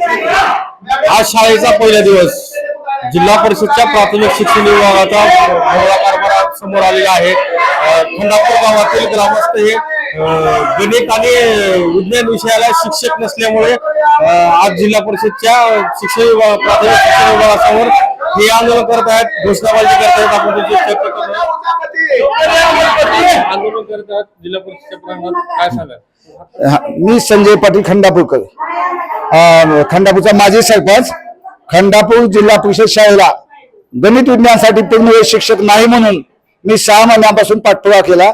आज शाळेचा पहिला दिवस. जिल्हा परिषदच्या प्राथमिक शिक्षण विभागाचा कारभार समोर आलेला आहे. खंडापूर गावातील ग्रामस्थ हे गणित आणि विज्ञान विषयाला शिक्षक नसल्यामुळे आज जिल्हा परिषदच्या शिक्षण विभाग प्राथमिक शिक्षण विभागासमोर हे आंदोलन करत आहेत. घोषणाबाजी करत आहेत. आपण त्याची चर्चा. आंदोलन करत आहेत. जिल्हा परिषदच्या प्रांगणात काय सांगा हा, मी संजय पाटील खंडापूरकर. खंडापूरचा माजी सरपंच खंडापूर जिल्हा परिषद शाळेला गणित विज्ञानासाठी पूर्ण शिक्षक नाही म्हणून मी सहा महिन्यापासून पाठपुरावा केला.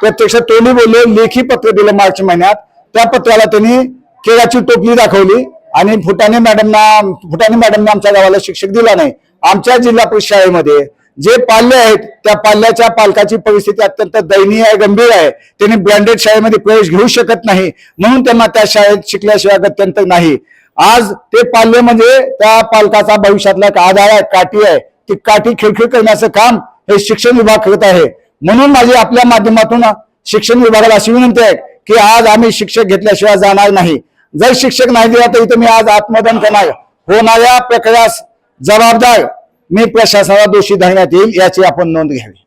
प्रत्यक्ष तोंडी बोलले लेखी पत्र दिलं मार्च महिन्यात. त्या पत्राला त्यांनी केळाची टोपली दाखवली आणि फुटाणे मॅडमना फुटाणे मॅडमने आमच्या गावाला शिक्षक दिला नाही. आमच्या जिल्हा परिषद शाळेमध्ये जे पाल्य आहेत त्या पाल्याच्या पालकाची परिस्थिती अत्यंत दयनीय आहे गंभीर आहे. त्यांनी ब्रँडेड शाळेमध्ये प्रवेश घेऊ शकत नाही. म्हणून त्यांना त्या शाळेत शिकल्याशिवाय अत्यंत नाही. आज ते पाल्य म्हणजे त्या पालकाचा भविष्यातला एक आधार आहे काठी आहे. ती काठी खिळखिळ करण्याचं काम हे शिक्षण विभाग करत आहे. म्हणून माझी आपल्या माध्यमातून शिक्षण विभागाला अशी विनंती आहे की आज आम्ही शिक्षक घेतल्याशिवाय जाणार नाही. जर शिक्षक नाही दिला तर तुम्ही मी आज आत्मदान करणार. होणाऱ्या प्रकारास जबाबदार मी प्रशासनाला दोषी धरण्यात येईल याची आपण नोंद घ्यावी.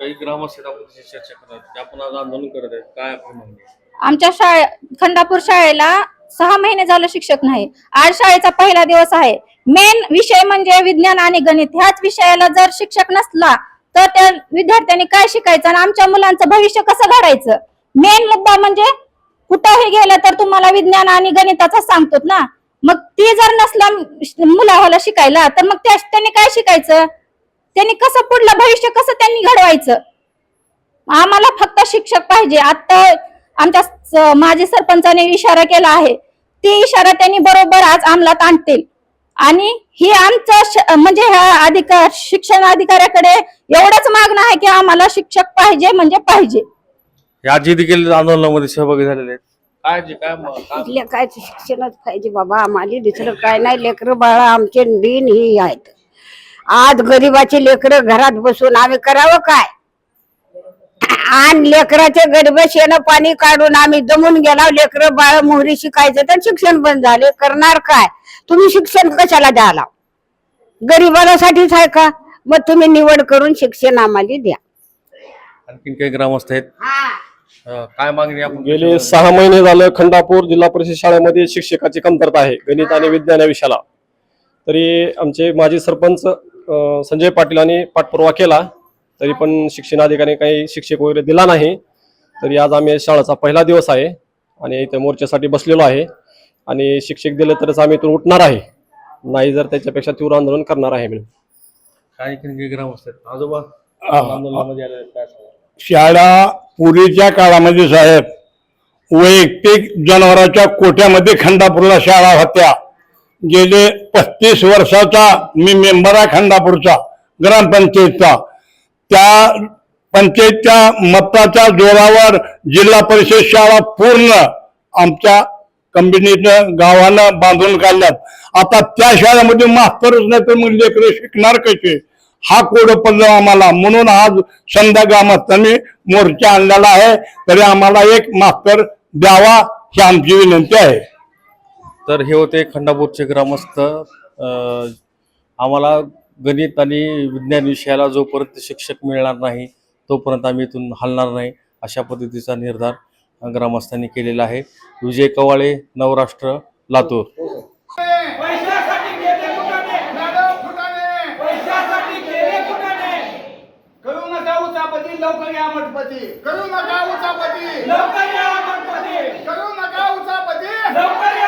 काही ग्रामस्थ चर्चा आपण आज आंदोलन करत आहेत. काय? आमच्या शाळे खंडापूर शाळेला सहा महिने झालं शिक्षक नाही. आज शाळेचा पहिला दिवस आहे. मेन विषय म्हणजे विज्ञान आणि गणित. ह्याच विषयाला जर शिक्षक नसला तर त्या विद्यार्थ्यांनी काय शिकायचं आणि आमच्या मुलांचं भविष्य कसं घडायचं? मेन मुद्दा म्हणजे कुठंही गेलं तर तुम्हाला विज्ञान आणि गणिताचा सांगतो ना? मग ते जर नसला मुलावाला शिकायला तर मग त्याने त्यांनी काय शिकायचं? त्यांनी कसं पुढलं भविष्य कसं त्यांनी घडवायचं? आम्हाला फक्त शिक्षक पाहिजे. आता आमच्या माझे सरपंचाने इशारा केला आहे. ती इशारा त्यांनी बरोबर आज अंमलात आणतील. आणि हे आमचं म्हणजे ह्या अधिकार शिक्षण अधिकाऱ्याकडे एवढंच मागणं आहे की आम्हाला शिक्षक पाहिजे म्हणजे पाहिजे. आजी देखील आंदोलनामध्ये सहभागी झालेले आहेत. काय जे काय शिक्षणच पाहिजे बाबा. आम्हाला दुसरं काय नाही. लेकरं बाळा आमचे दिन ही आहेत. आज गरीबाचे लेकरं घरात बसून आम्ही करावं काय? आणि लेकराचे गरीब शेण पाणी काढून आम्ही दमून गेला. लेकरं बाळ मोहरी शिकायचं तर शिक्षण बंद झाले. करणार काय? तुम्ही शिक्षण कशाला द्याला गरीबासाठीच आहे का? मग तुम्ही निवड करून शिक्षण आम्हाला द्या. आणखीन काही ग्रामस्थ आहेत? काय मागणी आपण गेले सहा महिने झालं खंडापूर जिल्हा परिषद शाळेमध्ये शिक्षकाची कमतरता आहे गणित आणि विज्ञान या विषयाला. तरी आमचे माजी सरपंच संजय पाटील यांनी पाठपुरावा केला तरी पण शिक्षण अधिकारी काही शिक्षक वगैरे दिला नाही. तरी आज आम्ही शाळेचा पहिला दिवस आहे आणि इथे मोर्चासाठी बसलेलो आहे. आणि शिक्षक दिले तरच आम्ही इथून उठणार आहे. नाही जर त्याच्यापेक्षा तीव्र आंदोलन करणार आहे मी. काय ग्रामस्थ आजोबा शाळा पूर्वीच्या काळामध्ये साहेब वैयक्तिक जनावरांच्या कोट्यामध्ये खंडापूरला शाळा होत्या. गेले पस्तीस वर्षाचा मी मेंबर आहे खंडापूरचा ग्रामपंचायतचा. त्या पंचायतच्या मताच्या जोरावर जिल्हा परिषद शाळा पूर्ण आमच्या कंपनीनं गावानं बांधून काढल्यात. आता त्या शाळेमध्ये मास्तरच नाही तर मग लेकरं शिकणार कसे? हा कोड पडलो आम्हाला. म्हणून आज संध्या ग्रामस्थांनी मोर्चा आणलेला आहे. तरी आम्हाला एक मास्तर द्यावा ही आमची विनंती आहे. तर हे होते खंडापूरचे ग्रामस्थ. अं, आम्हाला गणित आणि विज्ञान विषयाला जोपर्यंत शिक्षक मिळणार नाही तोपर्यंत आम्ही इथून हलणार नाही अशा पद्धतीचा निर्धार ग्रामस्थांनी केलेला आहे. विजय कवाळे नवराष्ट्र लातूर. लवकर या मठपती. करू नका उचापती. लवकर या मठपती. करू नका उचापती. लवकर